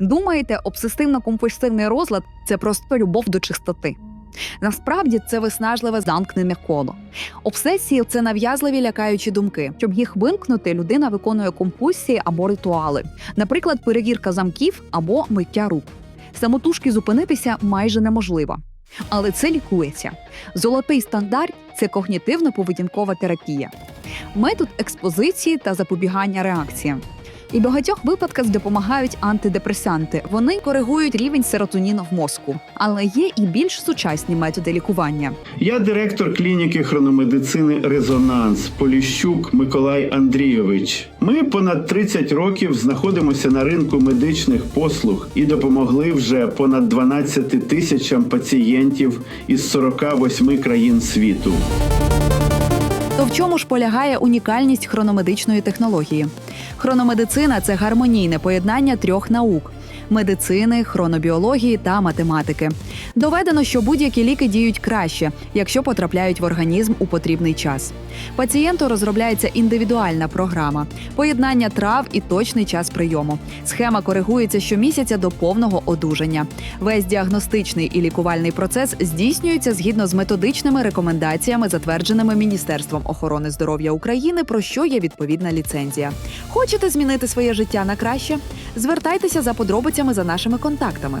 Думаєте, обсесивно-компульсивний розлад це просто любов до чистоти. Насправді це виснажливе замкнене коло. Обсесії це нав'язливі лякаючі думки. Щоб їх вимкнути, людина виконує компульсії або ритуали, наприклад, перевірка замків або миття рук. Самотужки зупинитися майже неможливо. Але це лікується. Золотий стандарт це когнітивно-поведінкова терапія, метод експозиції та запобігання реакціям. І багатьох випадках допомагають антидепресанти. Вони коригують рівень серотоніну в мозку. Але є і більш сучасні методи лікування. Я директор клініки хрономедицини Резонанс Поліщук Миколай Андрійович. Ми понад 30 років знаходимося на ринку медичних послуг і допомогли вже понад 12 тисячам пацієнтів із 48 країн світу. То в чому ж полягає унікальність хрономедичної технології? Хрономедицина це гармонійне поєднання трьох наук. Медицини, хронобіології та математики доведено, що будь-які ліки діють краще, якщо потрапляють в організм у потрібний час. Пацієнту розробляється індивідуальна програма, поєднання трав і точний час прийому. Схема коригується щомісяця до повного одужання. Весь діагностичний і лікувальний процес здійснюється згідно з методичними рекомендаціями, затвердженими Міністерством охорони здоров'я України, про що є відповідна ліцензія. Хочете змінити своє життя на краще? Звертайтеся за подробицями за нашими контактами.